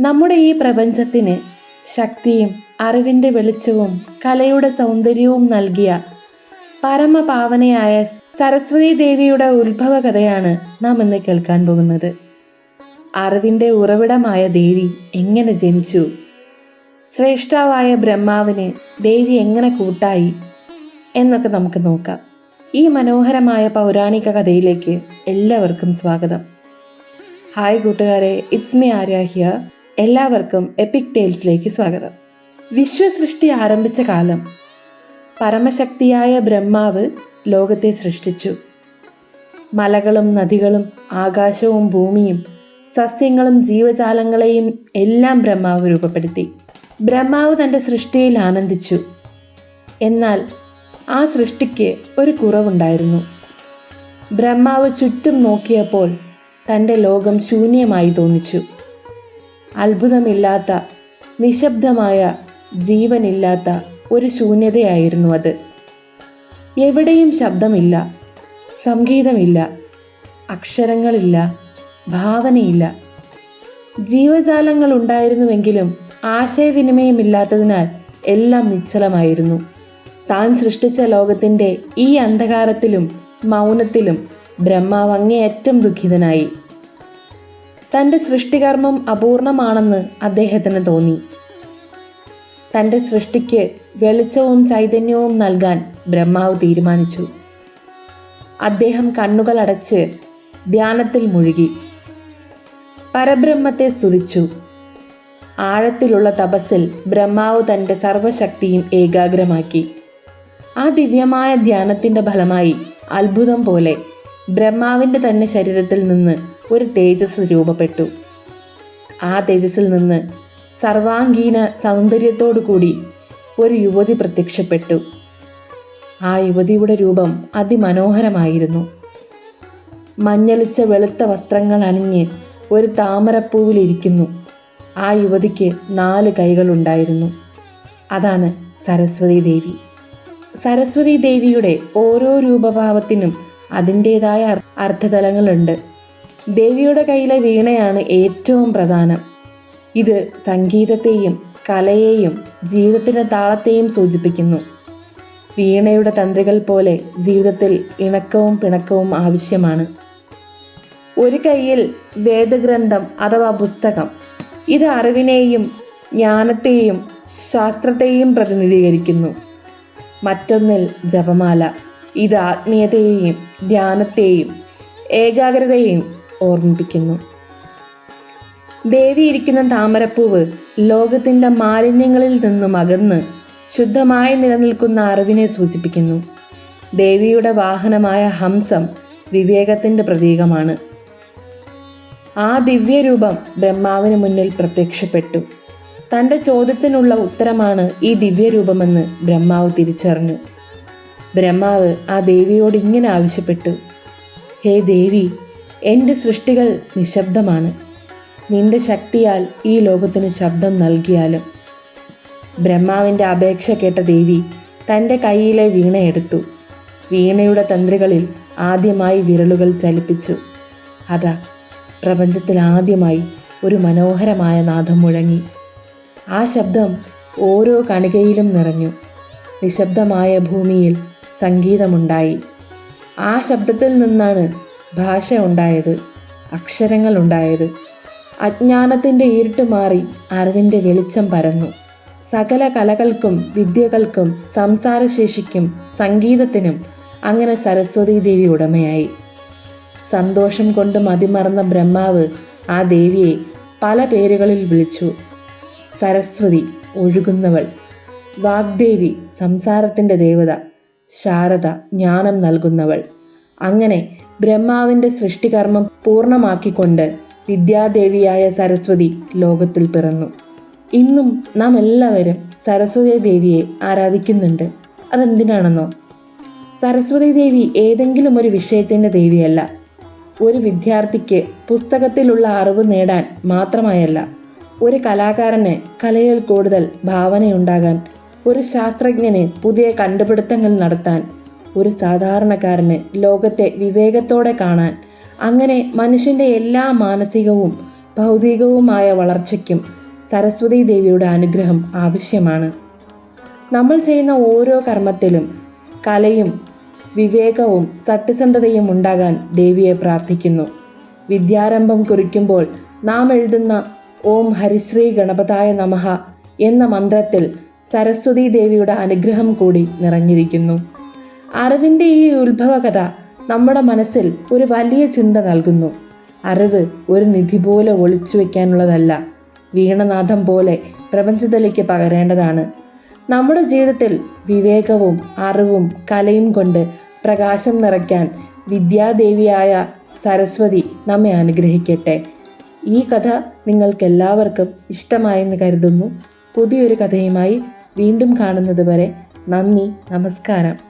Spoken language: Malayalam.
നമ്മുടെ ഈ പ്രപഞ്ചത്തിന് ശക്തിയും അറിവിന്റെ വെളിച്ചവും കലയുടെ സൗന്ദര്യവും നൽകിയ പരമപാവനയായ സരസ്വതി ദേവിയുടെ ഉത്ഭവ കഥയാണ് നാം ഇന്ന് കേൾക്കാൻ പോകുന്നത്. അറിവിന്റെ ഉറവിടമായ ദേവി എങ്ങനെ ജനിച്ചു? ശ്രേഷ്ഠാവായ ബ്രഹ്മാവിന് ദേവി എങ്ങനെ കൂട്ടായി? എന്നൊക്കെ നമുക്ക് നോക്കാം. ഈ മനോഹരമായ പൗരാണിക കഥയിലേക്ക് എല്ലാവർക്കും സ്വാഗതം. ഹായ് കൂട്ടുകാരെ. ഇറ്റ്സ് മീ ആര്യ ഹിയർ എല്ലാവർക്കും എപ്പിക് ടെയിൽസിലേക്ക് സ്വാഗതം. വിശ്വസൃഷ്ടി ആരംഭിച്ച കാലം. പരമശക്തിയായ ബ്രഹ്മാവ് ലോകത്തെ സൃഷ്ടിച്ചു. മലകളും നദികളും ആകാശവും ഭൂമിയും സസ്യങ്ങളും ജീവജാലങ്ങളെയും എല്ലാം ബ്രഹ്മാവ് രൂപപ്പെടുത്തി. ബ്രഹ്മാവ് തന്റെ സൃഷ്ടിയിൽ ആനന്ദിച്ചു. എന്നാൽ ആ സൃഷ്ടിക്ക് ഒരു കുറവുണ്ടായിരുന്നു. ബ്രഹ്മാവ് ചുറ്റും നോക്കിയപ്പോൾ തന്റെ ലോകം ശൂന്യമായി തോന്നിച്ചു. അത്ഭുതമില്ലാത്ത നിശബ്ദമായ ജീവനില്ലാത്ത ഒരു ശൂന്യതയായിരുന്നു അത്. എവിടെയും ശബ്ദമില്ല സംഗീതമില്ല അക്ഷരങ്ങളില്ല ഭാവനയില്ല. ജീവജാലങ്ങൾ ഉണ്ടായിരുന്നുവെങ്കിലും ആശയവിനിമയമില്ലാത്തതിനാൽ എല്ലാം നിശ്ചലമായിരുന്നു. താൻ സൃഷ്ടിച്ച ലോകത്തിന്റെ ഈ അന്ധകാരത്തിലും മൗനത്തിലും ബ്രഹ്മാവ് അങ്ങേയറ്റം ദുഃഖിതനായി. തന്റെ സൃഷ്ടികർമ്മം അപൂർണമാണെന്ന് അദ്ദേഹത്തിന് തോന്നി. തന്റെ സൃഷ്ടിക്ക് വെളിച്ചവും ചൈതന്യവും നൽകാൻ ബ്രഹ്മാവ് തീരുമാനിച്ചു. അദ്ദേഹം കണ്ണുകൾ അടച്ച് ധ്യാനത്തിൽ മുഴുകി. പരബ്രഹ്മത്തെ സ്തുതിച്ചു. ആഴത്തിലുള്ള തപസ്സിൽ ബ്രഹ്മാവ് തന്റെ സർവശക്തിയും ഏകാഗ്രമാക്കി. ആ ദിവ്യമായ ധ്യാനത്തിന്റെ ഫലമായി അത്ഭുതം പോലെ ബ്രഹ്മാവിന്റെ തന്നെ ശരീരത്തിൽ നിന്ന് ഒരു തേജസ് രൂപപ്പെട്ടു. ആ തേജസ്സിൽ നിന്ന് സർവാംഗീന സൗന്ദര്യത്തോടു കൂടി ഒരു യുവതി പ്രത്യക്ഷപ്പെട്ടു. ആ യുവതിയുടെ രൂപം അതിമനോഹരമായിരുന്നു. മഞ്ഞളിച്ച വെളുത്ത വസ്ത്രങ്ങൾ അണിഞ്ഞ് ഒരു താമരപ്പൂവിലിരിക്കുന്നു ആ യുവതിക്ക് നാല് കൈകളുണ്ടായിരുന്നു അതാണ് സരസ്വതി ദേവി. സരസ്വതി ദേവിയുടെ ഓരോ രൂപഭാവത്തിനും അതിന്റേതായ അർത്ഥതലങ്ങളുണ്ട്. ദേവിയുടെ കയ്യിലെ വീണയാണ് ഏറ്റവും പ്രധാനം. ഇത് സംഗീതത്തെയും കലയെയും ജീവിതത്തിന്റെ താളത്തെയും സൂചിപ്പിക്കുന്നു. വീണയുടെ തന്ത്രികൾ പോലെ ജീവിതത്തിൽ ഇണക്കവും പിണക്കവും ആവശ്യമാണ്. ഒരു കയ്യിൽ വേദഗ്രന്ഥം അഥവാ പുസ്തകം ഇത് അറിവിനെയും ജ്ഞാനത്തെയും ശാസ്ത്രത്തെയും പ്രതിനിധീകരിക്കുന്നു. മറ്റൊന്നിൽ ജപമാല ഇത് ആത്മീയതയെയും ധ്യാനത്തെയും ഏകാഗ്രതയെയും ഓർമ്മിപ്പിക്കുന്നു. ദേവി ഇരിക്കുന്ന താമരപ്പൂവ് ലോകത്തിന്റെ മാലിന്യങ്ങളിൽ നിന്നും അകന്ന് ശുദ്ധമായി നിലനിൽക്കുന്ന അറിവിനെ സൂചിപ്പിക്കുന്നു. ദേവിയുടെ വാഹനമായ ഹംസം വിവേകത്തിന്റെ പ്രതീകമാണ്. ആ ദിവ്യരൂപം ബ്രഹ്മാവിന് മുന്നിൽ പ്രത്യക്ഷപ്പെട്ടു. തന്റെ ചോദ്യത്തിനുള്ള ഉത്തരമാണ് ഈ ദിവ്യരൂപമെന്ന് ബ്രഹ്മാവ് തിരിച്ചറിഞ്ഞു. ബ്രഹ്മാവ് ആ ദേവിയോട് ഇങ്ങനെ ആവശ്യപ്പെട്ടു. ഹേ ദേവി എന്റെ സൃഷ്ടികൾ നിശബ്ദമാണ്. നിന്റെ ശക്തിയാൽ ഈ ലോകത്തിന് ശബ്ദം നൽകിയാലും. ബ്രഹ്മാവിന്റെ അപേക്ഷ കേട്ട ദേവി തന്റെ കൈയിലെ വീണയെടുത്തു വീണയുടെ തന്ത്രികളിൽ ആദ്യമായി വിരലുകൾ ചലിപ്പിച്ചു. അതാ പ്രപഞ്ചത്തിൽ ആദ്യമായി ഒരു മനോഹരമായ നാദം മുഴങ്ങി. ആ ശബ്ദം ഓരോ കണികയിലും നിറഞ്ഞു. നിശബ്ദമായ ഭൂമിയിൽ സംഗീതമുണ്ടായി. ആ ശബ്ദത്തിൽ നിന്നാണ് ഭാഷ ഉണ്ടായത് അക്ഷരങ്ങൾ ഉണ്ടായത് അജ്ഞാനത്തിന്റെ ഇരുട്ട് മാറി അറിവിന്റെ വെളിച്ചം പരന്നു. സകല കലകൾക്കും വിദ്യകൾക്കും സംസാരശേഷിക്കും സംഗീതത്തിനും അങ്ങനെ സരസ്വതി ദേവി ഉടമയായി. സന്തോഷം കൊണ്ട് മതിമറന്ന ബ്രഹ്മാവ് ആ ദേവിയെ പല പേരുകളിൽ വിളിച്ചു. സരസ്വതി ഒഴുകുന്നവൾ വാഗ്ദേവി സംസാരത്തിന്റെ ദേവത ശാരദ ജ്ഞാനം നൽകുന്നവൾ. അങ്ങനെ ബ്രഹ്മാവിന്റെ സൃഷ്ടികർമ്മം പൂർണമാക്കിക്കൊണ്ട് വിദ്യാദേവിയായ സരസ്വതി ലോകത്തിൽ പിറന്നു. ഇന്നും നാം എല്ലാവരും സരസ്വതി ദേവിയെ ആരാധിക്കുന്നുണ്ട്. അതെന്തിനാണെന്നോ? സരസ്വതി ദേവി ഏതെങ്കിലും ഒരു വിഷയത്തിന്റെ ദേവിയല്ല. ഒരു വിദ്യാർത്ഥിക്ക് പുസ്തകത്തിലുള്ള അറിവ് നേടാൻ മാത്രമായല്ല ഒരു കലാകാരന് കലയിൽ കൂടുതൽ ഭാവനയുണ്ടാകാൻ ഒരു ശാസ്ത്രജ്ഞന് പുതിയ കണ്ടുപിടുത്തങ്ങൾ നടത്താൻ ഒരു സാധാരണക്കാരന് ലോകത്തെ വിവേകത്തോടെ കാണാൻ അങ്ങനെ മനുഷ്യന്റെ എല്ലാ മാനസികവും ഭൗതികവുമായ വളർച്ചയ്ക്കും സരസ്വതി ദേവിയുടെ അനുഗ്രഹം ആവശ്യമാണ്. നമ്മൾ ചെയ്യുന്ന ഓരോ കർമ്മത്തിലും കലയും വിവേകവും സത്യസന്ധതയും ഉണ്ടാകാൻ ദേവിയെ പ്രാർത്ഥിക്കുന്നു. വിദ്യാരംഭം കുറിക്കുമ്പോൾ നാം എഴുതുന്ന ഓം ഹരിശ്രീ ഗണപതായ നമഹ എന്ന മന്ത്രത്തിൽ സരസ്വതി ദേവിയുടെ അനുഗ്രഹം കൂടി നിറഞ്ഞിരിക്കുന്നു. അറിവിന്റെ ഈ ഉത്ഭവകഥ നമ്മുടെ മനസ്സിൽ ഒരു വലിയ ചിന്ത നൽകുന്നു. അറിവ് ഒരു നിധി പോലെ ഒളിച്ചു വയ്ക്കാനുള്ളതല്ല വീണനാഥം പോലെ പ്രപഞ്ചത്തിലേക്ക് പകരേണ്ടതാണ്. നമ്മുടെ ജീവിതത്തിൽ വിവേകവും അറിവും കലയും കൊണ്ട് പ്രകാശം നിറയ്ക്കാൻ വിദ്യാദേവിയായ സരസ്വതി നമ്മെ അനുഗ്രഹിക്കട്ടെ. ഈ കഥ നിങ്ങൾക്കെല്ലാവർക്കും ഇഷ്ടമായെന്ന് കരുതുന്നു. പുതിയൊരു കഥയുമായി വീണ്ടും കാണുന്നത് വരെ നന്ദി നമസ്കാരം.